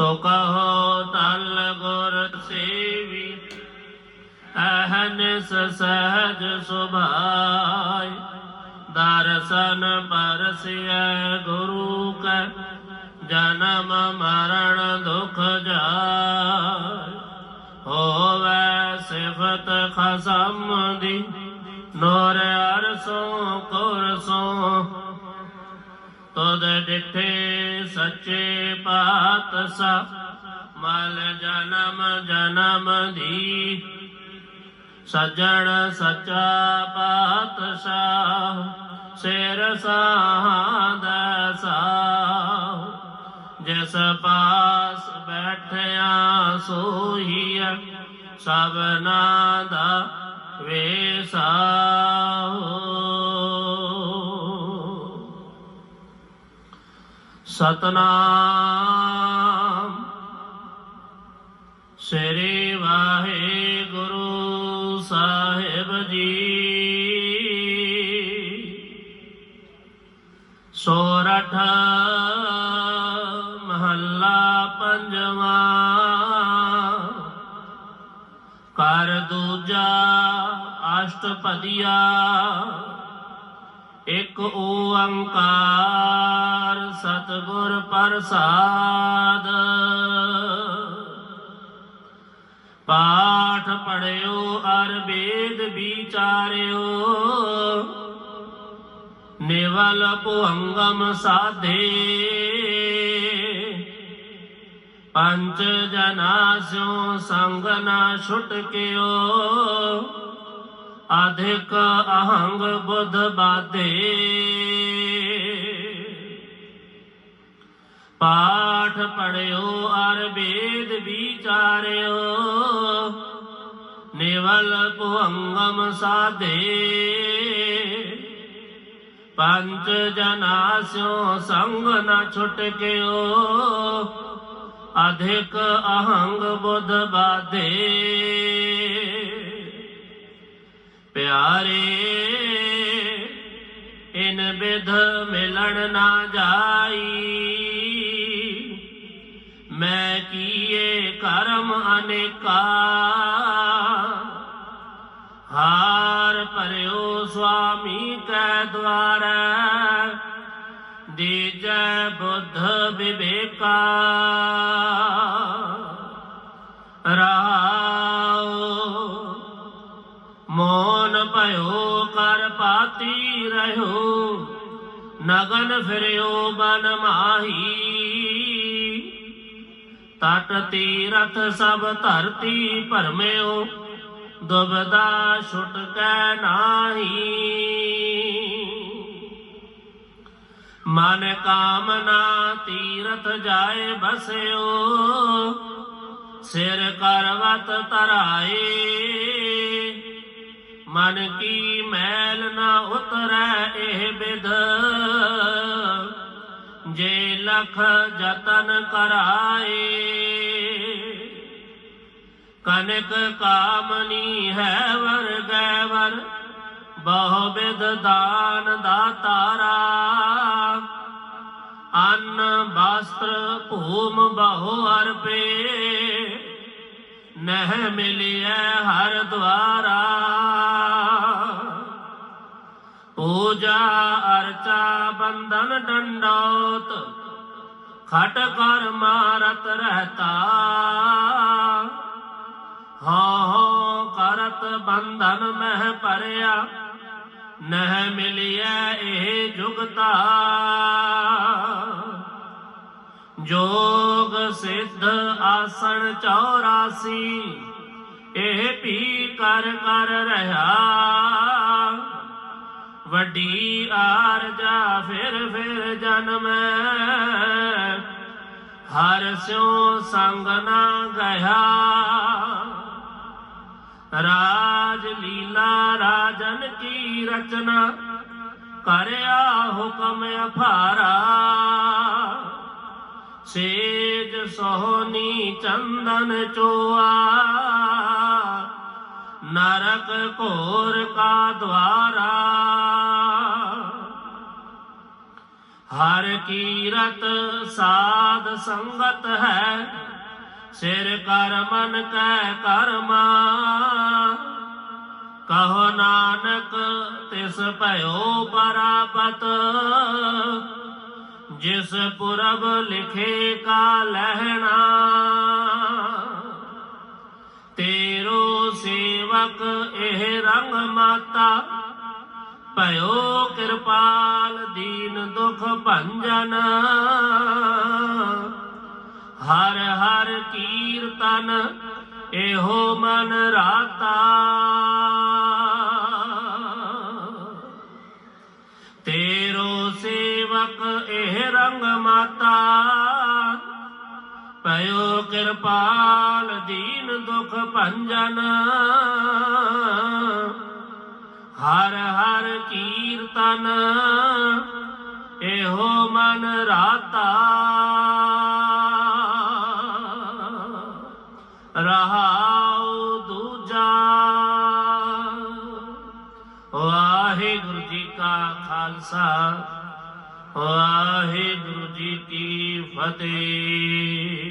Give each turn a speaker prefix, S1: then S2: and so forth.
S1: ਸੋ ਕਹੋ ਤਲ ਗੁਰ ਸੇਵੀ ਅਹਨਸ ਸਹਜ ਸੁਭਾਈ, ਦਰਸ਼ਨ ਪਰਸਿਐ ਗੁਰੂ ਕੈ, ਜਨਮ ਮਰਨ ਦੁਖ ਜਾਇ। ਹੋਵੇ ਸਿਫਤ ਖਸਮ ਦੀ, ਨੋਰ ਅਰਸੋਂ ਕੁਰਸੋਂ, ਤੁਧ ਡਿਠੇ ਸੱਚੇ ਪਾਤਸ਼ਾਹ, ਮਲ ਜਨਮ ਜਨਮ ਦੀ। ਸਜਣ ਸੱਚਾ ਪਾਤਸ਼ਾਹ, ਸਿਰ ਸਾਹਦਾ ਸਾਹ। ਜਿਸ ਪਾਸ ਬੈਠਿਆ ਸੋਹੀਆ ਸਭਨਾ ਦਾ ਵੇਸਾਹੋ ਸਤਨਾਮ। ਸ੍ਰੀ ਵਾਹਿਗੁਰੂ ਸਾਹਿਬ ਜੀ। ਸੋਰਠ ਮਹੱਲਾ ਪੰਜਵਾਂ। ਕਰ ਦੂਜਾ ਅਸ਼ਟਪਦੀਆ। ਇਕ ਓੰਕਾਰ ਸਤਿਗੁਰ ਪ੍ਰਸਾਦ। ਪਾਠ ਪੜਿਓ ਅਰ ਵੇਦ ਵਿਚਾਰਿਓ। ਨਿਵਲ ਭੁੰਗਮ ਸਾਧੇ। ਪੰਜ ਜਨਾ ਸਿਓ ਸੰਗ ਨਾ ਛੁਟਕਿਓ। ਅਧਿਕ ਅਹੰਗ ਬੁੱਧ ਬਾਧੇ। ਪਾਠ ਪੜਿਓ ਅਰ ਵੇਦ ਵਿਚਾਰਿਓ, ਨਿਵਲ ਪੁਹੰਗਮ ਸਾਧੇ। ਪੰਜ ਜਨਾ ਸਿਓ ਸੰਗ ਨਾ ਛੁਟਕਿਓ, ਅਧਿਕ ਅਹੰਗ ਬੁੱਧ ਬਾਧੇ। प्यारे, इन विध मिलन ना जाई। मैं किए कर्म अनेका, हार पर स्वामी के द्वारा। दीजय बुद्ध विवेका रा ਪਾਤੀ ਨਗਨ ਫਿਰਿਓ ਬਨ ਮਾਹੀ। ਤਟ ਤੀਰਥ ਸਭ ਧਰਤੀ ਭਰਮਿਓ ਦੁਬਦਾ ਛੁਟਕੈ ਨਾਹੀ। ਮਨ ਕਾਮਨਾ ਤੀਰਥ ਜਾਏ ਬਸਿਓ, ਸਿਰ ਕਰਵਤ ਤਰਾਏ ਮਨ ਕੀ ਮੈਲ ਨਾ ਉਤਰੈ ਇਹ ਬਿਦ। ਜੇ ਲਖ ਜਤਨ ਕਰਾਏ, ਕਨਕ ਕਾਮਨੀ ਹੈ ਵਰ ਗੈ ਵਰ ਬਹੁ ਬਿਦ ਦਾਨ ਦਾਤਾਰਾ ਅੰਨ, ਵਸਤਰ, ਭੂਮ ਬਹੁ ਅਰਪੇ ਨਹਿ ਮਿਲਿਐ ਹਰ ਦਵਾਰਾ ਪੂਜਾ ਅਰਚਾ ਬੰਧਨ ਡੰਡੋਤ, ਖਟ ਕਰ ਮਾਰਤ ਰਹਤਾ। ਹਾਂ ਕਰਤ ਬੰਧਨ ਮਹਿ ਪਰਿਆ ਨਹਿ ਮਿਲਿਆ ਇਹ ਜੁਗਤਾ। ਜੋਗ ਸਿੱਧ ਆਸਣ 84 ਇਹ ਵੀ ਕਰ ਕਰ ਰਹਾ। ਵੱਡੀ ਆਰਜਾ ਫਿਰ ਫਿਰ ਜਨਮ। ਹਰ ਸਿਉ ਸੰਗ ਨਾ ਗਿਆ ਰਾਜ ਲੀਲਾ ਰਾਜਨ ਕੀ ਰਚਨਾ, ਕਰਿਆ ਹੁਕਮ ਅਫਾਰਾ ਸੇਜ ਸੋਹਣੀ ਚੰਦਨ ਚੋਆ, ਨਰਕ ਘੋਰ ਕਾ ਦਵਾਰਾ ਹਰ ਕੀਰਤ ਸਾਧ ਸੰਗਤ ਹੈ, ਸਿਰ ਕਰ ਮਨ ਕੈ ਕਰਮਾ। ਕਹੋ ਨਾਨਕ ਤਿਸ ਭਇਓ ਪਰਾਪਤ ਜਿਸ ਪੁਰਬ ਲਿਖੇ ਕਾ ਲਹਿਣਾ, ਤੇਰੋ ਸੇਵਕ ਇਹ ਰੰਗ ਮਾਤਾ, ਭਇਓ ਕਿਰਪਾਲ ਦੀਨ ਦੁਖ ਭੰਜਨ। ਹਰ ਹਰ ਕੀਰਤਨ ਇਹੋ ਮਨ ਰਾਤਾ। ਸੇਵਕ ਇਹ ਰੰਗ ਮਾਤਾ। ਪਇਓ ਕਿਰਪਾਲ ਦੀਨ ਦੁਖ ਭੰਜਨ। ਹਰ ਹਰ ਕੀਰਤਨ ਇਹੋ ਮਨ ਰਾਤਾ। ਰਹਾਉ ਦੂਜਾ। ਵਾਹਿਗੁਰੂ ਜੀ ਕਾ ਖਾਲਸਾ। ਵਾਹਿਗੁਰੂ ਜੀ ਕੀ ਫਤਿਹ।